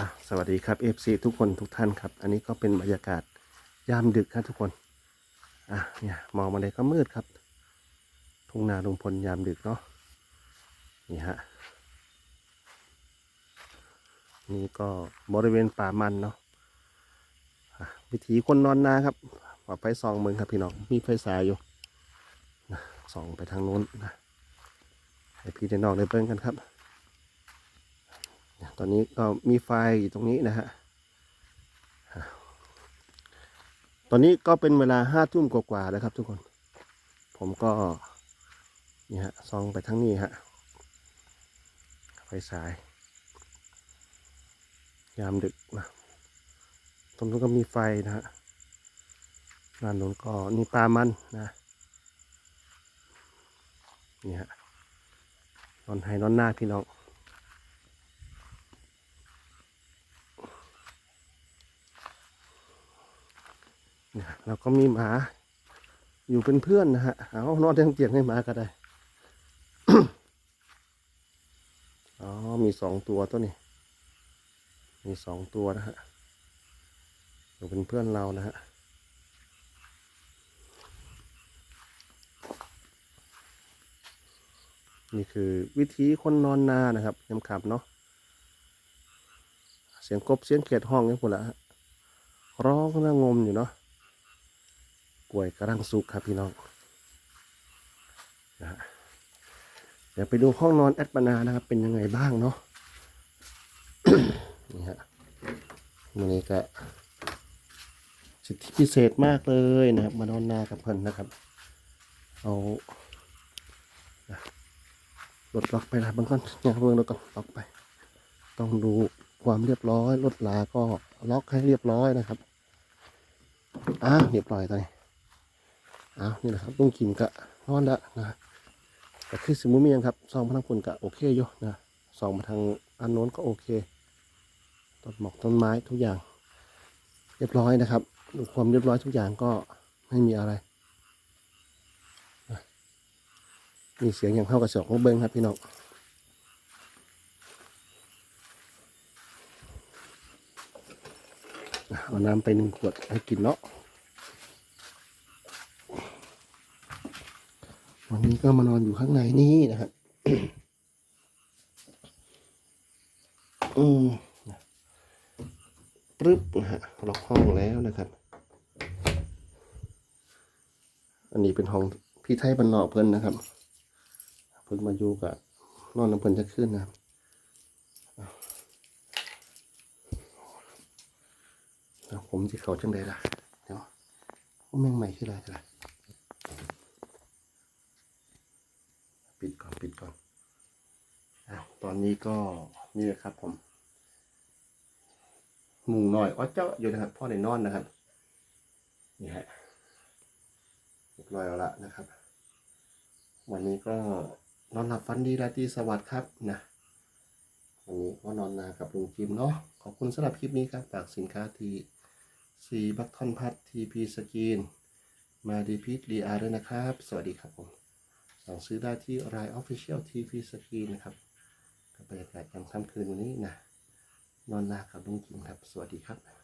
อะสวัสดีครับ FC ทุกคนทุกท่านครับ อันนี้ก็เป็นบรรยากาศยามดึกครับทุกคน อะเนี่ยมองมาเลยก็มืดครับ ทุ่งนาลุงพลยามดึกเนาะ นี่ฮะ นี่ก็บริเวณป่ามันเนาะะวิถีคนนอนนาครับปอไฟซองเมืองครับพี่น้อง มีไฟสายอยู่นะส่องไปทางโน้นนะให้พี่ได้นอกได้เบิ้งกันครับ ตอนนี้ก็มีไฟอยู่ตรงนี้นะฮะ ตอนนี้ก็เป็นเวลาห้าทุ่มกว่าๆแล้วครับทุกคน ผมก็นี่ฮะซองไปทั้งนี้ฮะไฟสาย ยามดึกนะตรงนู้นก็มีไฟนะฮะด้านนู้นก็นี่ปลามันนะนี่ฮะนอนให้นอนหน้าพี่น้อง เราก็มีหมา อยู่เป็นเพื่อนนะฮะเอานอนเตียงเตียงให้หมาก็ได้อ๋อมีสองตัวตัวนี้ มีสองตัวนะฮะอยู่เป็นเพื่อนเรานะฮะนี่คือวิธีคนนอนนานะครับยำขับเนาะเสียงกบเสียงเขียดห้องนี่พวกละฮะร้องระงมอยู่เนาะ กล้วยกำลังสุกครับพี่น้องนะฮะเดี๋ยวไปดูห้องนอนแอดบานานะครับ เป็นยังไงบ้างเนาะนี่ฮะวันนี้ก็สิทธิพิเศษมากเลยนะครับ มานอนนากับเพิ่นนะครับ เอานะรถล็อกไปนะบางคนเนี่ยเบิ่งรถก่อนล็อกไป ต้องดูความเรียบร้อยรถลาก็ล็อกให้เรียบร้อยนะครับอ่าเรียบร้อยตอนนี้ อ้าวนี่แหละครับลุงกิมกะนอนละนะแต่คือสมมุติมียงครับซองพลังพลกะโอเคอยู่นะซองมาทางอันโน้นก็โอเคต้นหมอกต้นไม้ทุกอย่าง เรียบร้อยนะครับดูความเรียบร้อยทุกอย่างก็ไม่มีอะไรมีเสียงอย่างเข้ากับสองของเบิ้งครับพี่น้องเอาน้ำไปหนึ่งขวดให้กินเนาะ วันนี้ก็มานอนอยู่ข้างในนี่นะครับอืมปึ๊บนะฮะล็อกห้องแล้วนะครับ อันนี้เป็นห้องพี่ไทยบรรนอกเพิ่นนะครับ เพิ่นมาอยู่กับนอนน้ำเพิ่นจะขึ้นนะครับผมจะเขาจังใดล่ะ เดี๋ยวว่าแม่งใหม่คืออะไรกันล่ะ ปิดก่อนปิดก่อนอตอนนี้ก็นี่แหละครับผมหมุงหน่อยอ้อเจ้าอยู่นะครับพ่อในนอนนะครับนี่ฮะเรียบร้อยแล้วละนะครับ วันนี้ก็นอนหลับฝันดีราตรีสวัสดิ์ครับนะวันนี้ก็นอนนากับลุงจิมเนาะขอบคุณสำหรับคลิปนี้ครับฝากสินค้าทีซีบัคทอนพัททีพีสกีนมาดีพีทรีอาร์ด้วยนะครับ สวัสดีครับผม สั่งซื้อได้ที่ราย Official TV Screen นะครับกับบรรยากาศยามค่ำคืนวันนี้นะนอนลากับลุงจิมครับ สวัสดีครับ